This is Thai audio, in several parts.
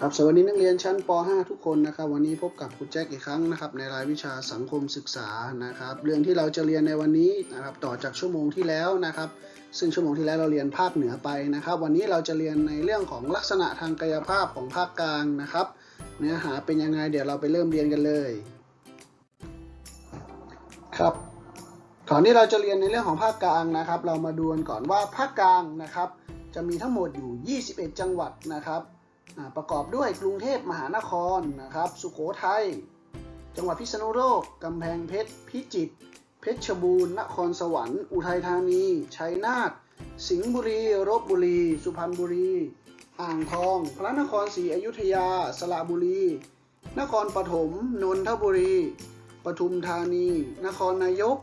ครับสวัสดีนักเรียนชั้นป .5 ทุกคนนะครับ วันนี้พบกับครูแจ็คอีกครั้งนะครับ ในรายวิชาสังคมศึกษานะครับ เรื่องที่เราจะเรียนในวันนี้นะครับต่อจากชั่วโมงที่แล้วนะครับ ซึ่งชั่วโมงที่แล้วเราเรียนภาคเหนือไปนะครับ วันนี้เราจะเรียนในเรื่องของลักษณะทางกายภาพของภาคกลางนะครับ เนื้อหาเป็นยังไงเดี๋ยวเราไปเริ่มเรียนกันเลยครับก่อนที่เราจะเรียนในเรื่องของภาคกลางนะครับ เรามาดูกันก่อนว่าภาคกลางนะครับ จะมีทั้งหมดอยู่ 21 จังหวัดนะครับ ประกอบด้วยกรุงเทพมหานครนะครับ สุโขทัย จังหวัดพิษณุโลก กำแพงเพชร พิจิตร เพชรบูรณ์ นครสวรรค์ อุทัยธานี ชัยนาท สิงห์บุรีลบบุรี สุพรรณบุรี อ่างทอง พระนครศรีอยุธยา สระบุรี นครปฐม นนทบุรี ปทุมธานี นครนายก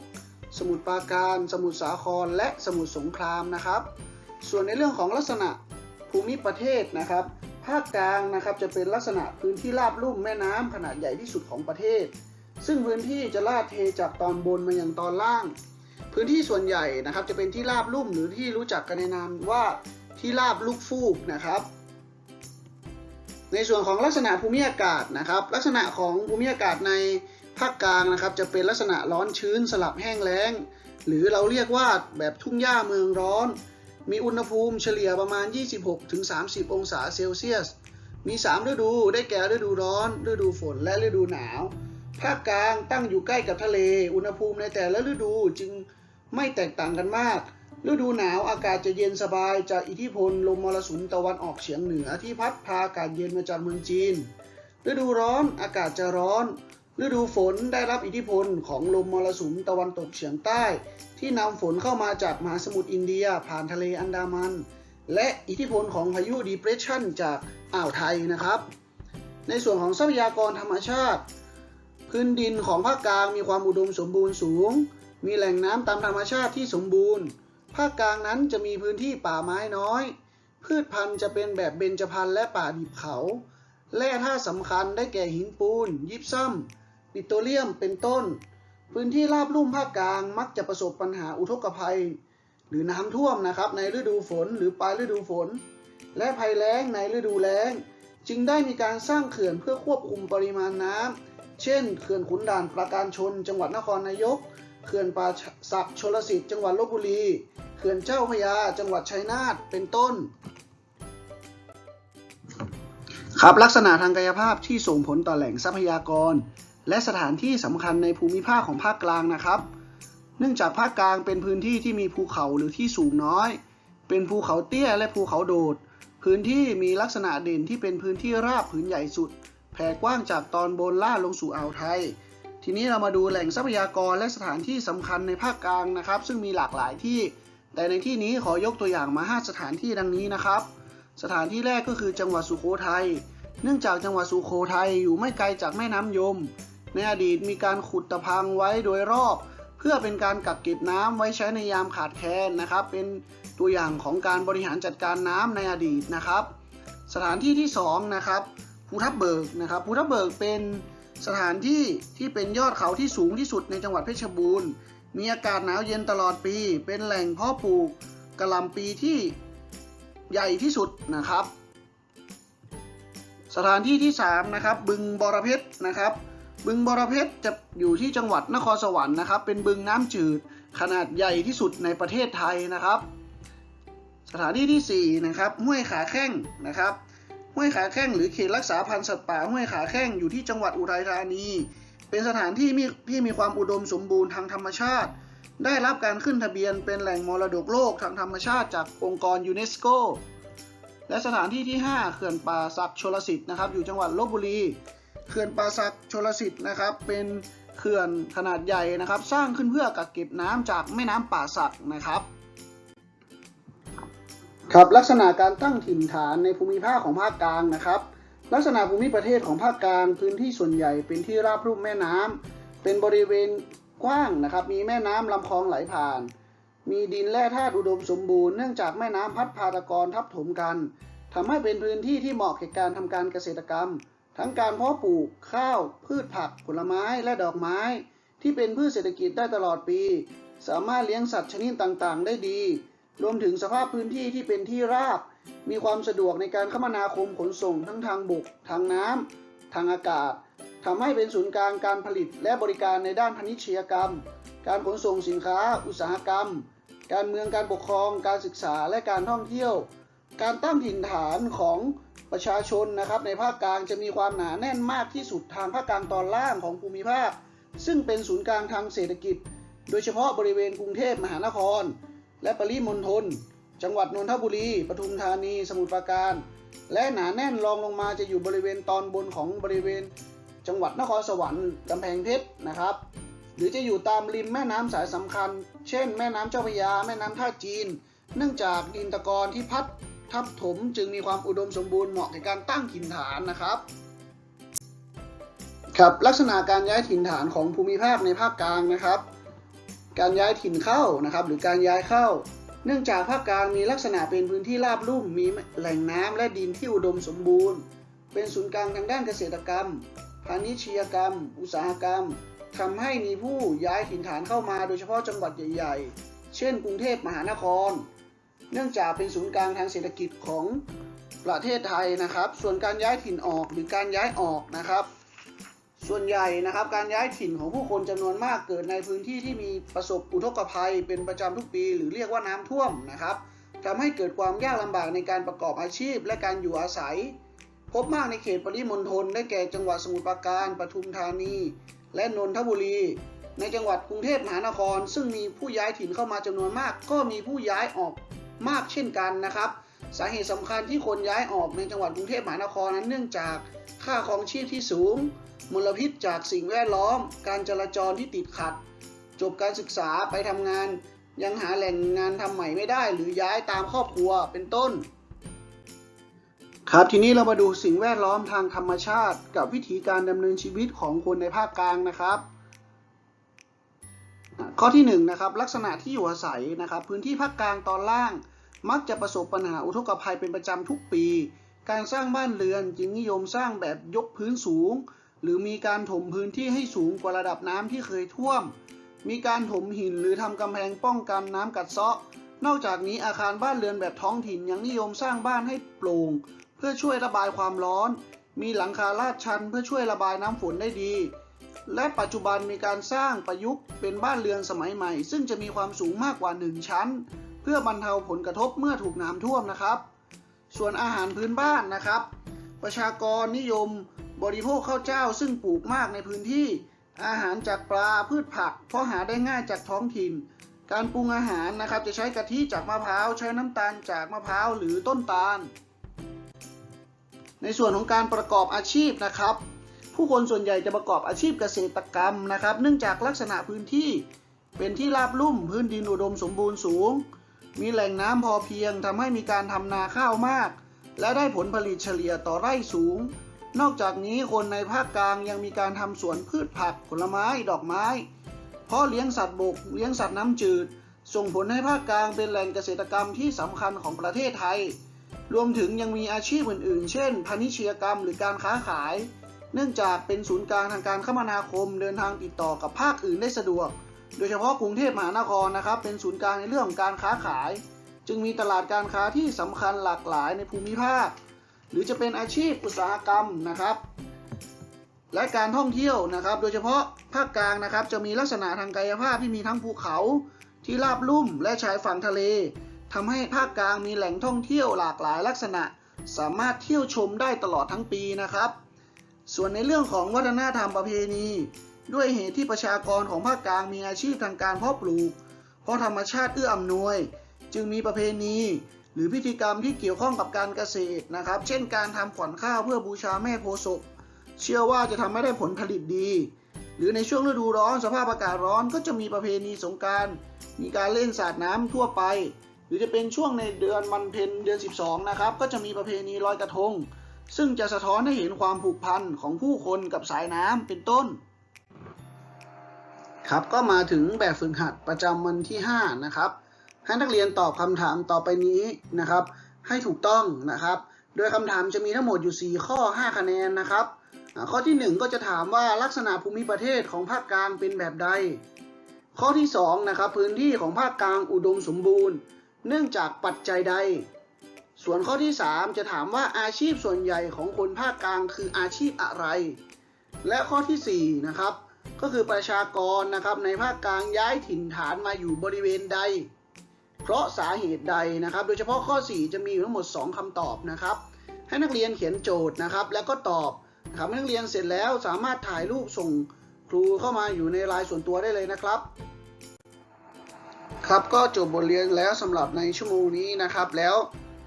สมุทรปราการ สมุทรสาคร และสมุทรสงครามนะครับ ส่วนในเรื่องของลักษณะภูมิประเทศนะครับาคกลางนะครับจะเป็นลักษณะพื้นที่ราบลุ่มแม่น้ำขนาดใหญ่ที่สุดของประเทศ ซึ่งพื้นที่จะลาดเทจากตอนบนมายังตอนล่าง พื้นที่ส่วนใหญ่นะครับจะเป็นที่ราบลุ่มหรือที่รู้จักกันในนามว่าที่ราบลูกฟูกนะครับ ในส่วนของลักษณะภูมิอากาศนะครับ ลักษณะของภูมิอากาศในภาคกลางนะครับจะเป็นลักษณะร้อนชื้นสลับแห้งแล้ง หรือเราเรียกว่าแบบทุ่งหญ้าเมืองร้อน มีอุณหภูมิเฉลี่ยประมาณ 26-30 องศาเซลเซียส มี 3 ฤดู ได้แก่ฤดูร้อน ฤดูฝน และฤดูหนาว ภาคกลางตั้งอยู่ใกล้กับทะเล อุณหภูมิในแต่ละฤดูจึงไม่แตกต่างกันมาก ฤดูหนาวอากาศจะเย็นสบายจากอิทธิพลลมมรสุมตะวันออกเฉียงเหนือที่พัดพาอากาศเย็นมาจากเมืองจีน ฤดูร้อนอากาศจะร้อน ฤดูฝนได้รับอิทธิพลของลมมรสุมตะวันตกเฉียงใต้ ที่นำฝนเข้ามาจากมหาสมุทรอินเดียผ่านทะเลอันดามัน และอิทธิพลของพายุดีเพรสชันจากอ่าวไทยนะครับ ในส่วนของทรัพยากรธรรมชาติ พื้นดินของภาคกลางมีความอุดมสมบูรณ์สูง มีแหล่งน้ำตามธรรมชาติที่สมบูรณ์ ภาคกลางนั้นจะมีพื้นที่ป่าไม้น้อย พืชพันธุ์จะเป็นแบบเบญจพรรณและป่าดิบเขาแร่ธาตุสำคัญได้แก่หินปูน ยิปซัม ปิโตรเลียมเป็นต้น พื้นที่ราบลุ่มภาคกลางมักจะประสบปัญหาอุทกภัย หรือน้ำท่วมนะครับในฤดูฝนหรือปลายฤดูฝน และภัยแล้งในฤดูแล้ง จึงได้มีการสร้างเขื่อนเพื่อควบคุมปริมาณน้ำเช่นเขื่อนขุนด่านปราการชน จังหวัดนครนายกเขื่อนป่าสักชลสิทธิ์จังหวัดลบบุรีเขื่อนเจ้าพยาจังหวัดชัยนาทเป็นต้น ครับลักษณะทางกายภาพที่ส่งผลต่อแหล่งทรัพยากร และสถานที่สำคัญในภูมิภาคของภาคกลางนะครับ เนื่องจากภาคกลางเป็นพื้นที่ที่มีภูเขาหรือที่สูงน้อย เป็นภูเขาเตี้ยและภูเขาโดด พื้นที่มีลักษณะเด่นที่เป็นพื้นที่ราบผืนใหญ่สุด แผ่กว้างจากตอนบนล่าลงสู่อ่าวไทย ทีนี้เรามาดูแหล่งทรัพยากรและสถานที่สำคัญในภาคกลางนะครับ ซึ่งมีหลากหลายที่ แต่ในที่นี้ขอยกตัวอย่างมา 5 สถานที่ดังนี้นะครับ สถานที่แรกก็คือจังหวัดสุโขทัย เนื่องจากจังหวัดสุโขทัยอยู่ไม่ไกลจากแม่น้ำยม ในอดีตมีการขุดตะพังไว้โดยรอบ เพื่อเป็นการกักเก็บน้ำไว้ใช้ในยามขาดแคลนนะครับ เป็นตัวอย่างของการบริหารจัดการน้ำในอดีตนะครับ สถานที่ที่2นะครับภูทับเบิกนะครับภูทับเบิกเป็นสถานที่ที่เป็นยอดเขาที่สูงที่สุดในจังหวัดเพชรบูรณ์ มีอากาศหนาวเย็นตลอดปี เป็นแหล่งเพาะปลูกกะหล่ำปีที่ใหญ่ที่สุดนะครับ สถานที่ที่3นะครับบึงบรเพชรนะครับ บึงบรเพชรจะอยู่ที่จังหวัดนครสวรรค์นะครับ เป็นบึงน้ำจืดขนาดใหญ่ที่สุดในประเทศไทยนะครับ สถานที่ที่4นะครับห้วยขาแข้งนะครับห้วยขาแข้งหรือเขตรักษาพันธุ์สัตว์ป่าห้วยขาแข้งอยู่ที่จังหวัดอุทัยธานี เป็นสถานที่มีที่มีความอุดมสมบูรณ์ทางธรรมชาติ ได้รับการขึ้นทะเบียนเป็นแหล่งมรดกโลกทางธรรมชาติจากองค์กรยูเนสโก และสถานที่ที่ 5 เขื่อนป่าสักชลสิทธิ์นะครับ อยู่จังหวัดลบบุรี เขื่อนป่าสักชลสิทธิ์นะครับ เป็นเขื่อนขนาดใหญ่นะครับ สร้างขึ้นเพื่อกักเก็บน้ำจากแม่น้ำป่าสักนะครับ ครับลักษณะการตั้งถิ่นฐานในภูมิภาคของภาคกลางนะครับ ลักษณะภูมิประเทศของภาคกลางพื้นที่ส่วนใหญ่เป็นที่ราบลุ่มแม่น้ำเป็นบริเวณกว้างนะครับ มีแม่น้ำลำคลองไหลผ่าน มีดินแร่ธาตุอุดมสมบูรณ์เนื่องจากแม่น้ำพัดพาตะกอนทับถมกันทำให้เป็นพื้นที่ที่เหมาะแก่การทำการเกษตรกรรม ทั้งการเพาะปลูกข้าว พืชผัก ผลไม้และดอกไม้ ที่เป็นพืชเศรษฐกิจได้ตลอดปี สามารถเลี้ยงสัตว์ชนิดต่างๆ ได้ดี รวมถึงสภาพพื้นที่ที่เป็นที่ราบ มีความสะดวกในการคมนาคมขนส่งทั้งทางบก ทางน้ำทางอากาศ ทำให้เป็นศูนย์กลางการผลิตและบริการในด้านพาณิชยกรรม การขนส่งสินค้า อุตสาหกรรม การเมืองการปกครอง การศึกษาและการท่องเที่ยว การตั้งถิ่นฐานของประชาชนนะครับในภาคกลางจะมีความหนาแน่นมากที่สุดทางภาคกลางตอนล่างของภูมิภาค ซึ่งเป็นศูนย์กลางทางเศรษฐกิจ โดยเฉพาะบริเวณกรุงเทพมหานคร และปริมณฑลจังหวัดนนทบุรี ปทุมธานี สมุทรปราการ และหนาแน่นรองลงมาจะอยู่บริเวณตอนบนของบริเวณ จังหวัดนครสวรรค์กำแพงเพชรนะครับ หรือจะอยู่ตามริมแม่น้ำสายสำคัญ เช่น แม่น้ำเจ้าพระยา แม่น้ำท่าจีน เนื่องจากดินตะกอนที่พัดทับถมจึงมีความอุดมสมบูรณ์เหมาะในการตั้งถิ่นฐานนะครับครับลักษณะการย้ายถิ่นฐานของภูมิภาคในภาคกลางนะครับ การย้ายถิ่นเข้านะครับ หรือการย้ายเข้า เนื่องจากภาคกลางมีลักษณะเป็นพื้นที่ราบลุ่มมีแหล่งน้ำและดินที่อุดมสมบูรณ์ เป็นศูนย์กลางทางด้านเกษตรกรรม พาณิชยกรรม อุตสาหกรรมทำให้มีผู้ย้ายถิ่นฐานเข้ามาโดยเฉพาะจังหวัดใหญ่ ๆ เช่น กรุงเทพมหานคร เนื่องจากเป็นศูนย์กลางทางเศรษฐกิจของประเทศไทยนะครับ ส่วนการย้ายถิ่นออกหรือการย้ายออกนะครับ ส่วนใหญ่นะครับการย้ายถิ่นของผู้คนจำนวนมากเกิดในพื้นที่ที่มีประสบอุทกภัย เป็นประจำทุกปี หรือเรียกว่าน้ำท่วมนะครับทำให้เกิดความยากลำบากในการประกอบอาชีพ และการอยู่อาศัย พบมากในเขตปริมณฑลได้แก่จังหวัดสมุทรปราการ ปทุมธานี และนนทบุรี ในจังหวัดกรุงเทพมหานคร ซึ่งมีผู้ย้ายถิ่นเข้ามาจำนวนมาก ก็มีผู้ย้ายออกมากเช่นกันนะครับ สาเหตุสำคัญที่คนย้ายออกในจังหวัดกรุงเทพมหานครนั้นเนื่องจากค่าครองชีพที่สูง มลพิษจากสิ่งแวดล้อม การจราจรที่ติดขัด จบการศึกษาไปทำงาน ยังหาแหล่งงานทำใหม่ไม่ได้ หรือย้ายตามครอบครัวเป็นต้น ครับทีนี้เรามาดูสิ่งแวดล้อมทางธรรมชาติ กับวิธีการดำเนินชีวิตของคนในภาคกลางนะครับ ข้อที่1นงนะครับลักษณะที่อยู่อาศัยนะครับ พื้นที่ภาคกลางตอนล่าง มักจะประสบปัญหาอุทกภัยเป็นประจำทุกปี การสร้างบ้านเรือนจึงนิยมสร้างแบบยกพื้นสูง หรือมีการถมพื้นที่ให้สูงกว่าระดับน้ำที่เคยท่วม มีการถมหินหรือทำกำแพงป้องกันน้ำกัดเซาะนอกจากนี้อาคารบ้านเรือนแบบท้องถิ่นยังนิยมสร้างบ้านให้โปร่ง พื่อช่วยระบายความร้อน มีหลังคาลาดชันเพื่อช่วยระบายน้ำฝนได้ดี และปัจจุบันมีการสร้างประยุกต์เป็นบ้านเรือนสมัยใหม่ ซึ่งจะมีความสูงมากกว่า 1 ชั้น เพื่อบรรเทาผลกระทบเมื่อถูกน้ำท่วมนะครับ ส่วนอาหารพื้นบ้านนะครับ ประชากรนิยมบริโภคข้าวเจ้าซึ่งปลูกมากในพื้นที่ อาหารจากปลาพืชผัก เพราะหาได้ง่ายจากท้องถิ่น การปรุงอาหารนะครับจะใช้กะทิจากมะพร้าวใช้น้ำตาลจากมะพร้าวหรือต้นตาล ในส่วนของการประกอบอาชีพนะครับ ผู้คนส่วนใหญ่จะประกอบอาชีพเกษตรกรรมนะครับ เนื่องจากลักษณะพื้นที่เป็นที่ราบลุ่มพื้นดินอุดมสมบูรณ์สูง มีแหล่งน้ำพอเพียงทำให้มีการทำนาข้าวมาก และได้ผลผลิตเฉลี่ยต่อไร่สูง นอกจากนี้คนในภาคกลางยังมีการทำสวนพืชผักผลไม้ดอกไม้เพาะเลี้ยงสัตว์บกเลี้ยงสัตว์น้ำจืด ส่งผลให้ภาคกลางเป็นแหล่งเกษตรกรรมที่สำคัญของประเทศไทย รวมถึงยังมีอาชีพอื่นๆ เช่นพาณิชยกรรมหรือการค้าขาย เนื่องจากเป็นศูนย์กลางทางการคมนาคมเดินทางติดต่อกับภาคอื่นได้สะดวก โดยเฉพาะกรุงเทพมหานครนะครับ เป็นศูนย์กลางในเรื่องของการค้าขาย จึงมีตลาดการค้าที่สำคัญหลากหลายในภูมิภาค หรือจะเป็นอาชีพอุตสาหกรรมนะครับ และการท่องเที่ยวนะครับ โดยเฉพาะภาคกลางนะครับ จะมีลักษณะทางกายภาพที่มีทั้งภูเขาที่ราบลุ่มและชายฝั่งทะเล ทำให้ภาคกลางมีแหล่งท่องเที่ยวหลากหลายลักษณะ สามารถเที่ยวชมได้ตลอดทั้งปีนะครับ ส่วนในเรื่องของวัฒนธรรมประเพณี ด้วยเหตุที่ประชากรของภาคกลางมีอาชีพทางการเพาะปลูก เพราะธรรมชาติเอื้ออำนวย จึงมีประเพณี หรือพิธีกรรมที่เกี่ยวข้องกับการเกษตรนะครับ เช่นการทำขวัญข้าวเพื่อบูชาแม่โพศพเชื่อว่าจะทำให้ได้ผลผลิตดี หรือในช่วงฤดูร้อนสภาพอากาศร้อนก็จะมีประเพณีสงกราร มีการเล่นสาดน้ำทั่วไป รือจะเป็นช่วงในเดือนมันเพ็ญเดือน 12 นะครับ ก็จะมีประเพณีลอยกระทง ซึ่งจะสะท้อนให้เห็นความผูกพันของผู้คนกับสายน้ำเป็นต้น ครับก็มาถึงแบบฝึกหัดประจำวันที่ 5 นะครับ ให้นักเรียนตอบคำถามต่อไปนี้นะครับ ให้ถูกต้องนะครับ โดยคำถามจะมีทั้งหมดอยู่ 4 ข้อ 5 คะแนนนะครับ ข้อที่ 1 ก็จะถามว่าลักษณะภูมิประเทศของภาคกลางเป็นแบบใด ข้อที่2นะครับพื้นที่ของภาคกลางอุดมสมบูรณ์ เนื่องจากปัจจัยใด ส่วนข้อที่ 3 จะถามว่าอาชีพส่วนใหญ่ของคนภาคกลางคืออาชีพอะไร และข้อทีสี่4นะครับก็คือประชากรนะครับในภาคกลางย้ายถิ่นฐานมาอยู่บริเวณใด เพราะสาเหตุใดนะครับ โดยเฉพาะข้อ 4 จะมีอยู่ทั้งหมด 2คำตอบนะครับ ให้นักเรียนเขียนโจทย์นะครับ แล้วก็ตอบนะครับให้นักเรียนเสร็จแล้วสามารถถ่ายรูปส่งครูเข้ามาอยู่ในไลน์ส่วนตัวได้เลยนะครับ ครับก็จบบทเรียนแล้วสำหรับในชั่วโมงนี้นะครับ แล้ว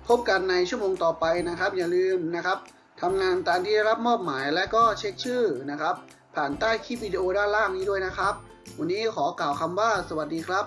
พบกันในชั่วโมงต่อไปนะครับ อย่าลืมนะครับทำงานตามที่ได้รับมอบหมายและก็เช็คชื่อนะครับ ผ่านใต้คลิปวิดีโอด้านล่างนี้ด้วยนะครับ วันนี้ขอกล่าวคำว่าสวัสดีครับ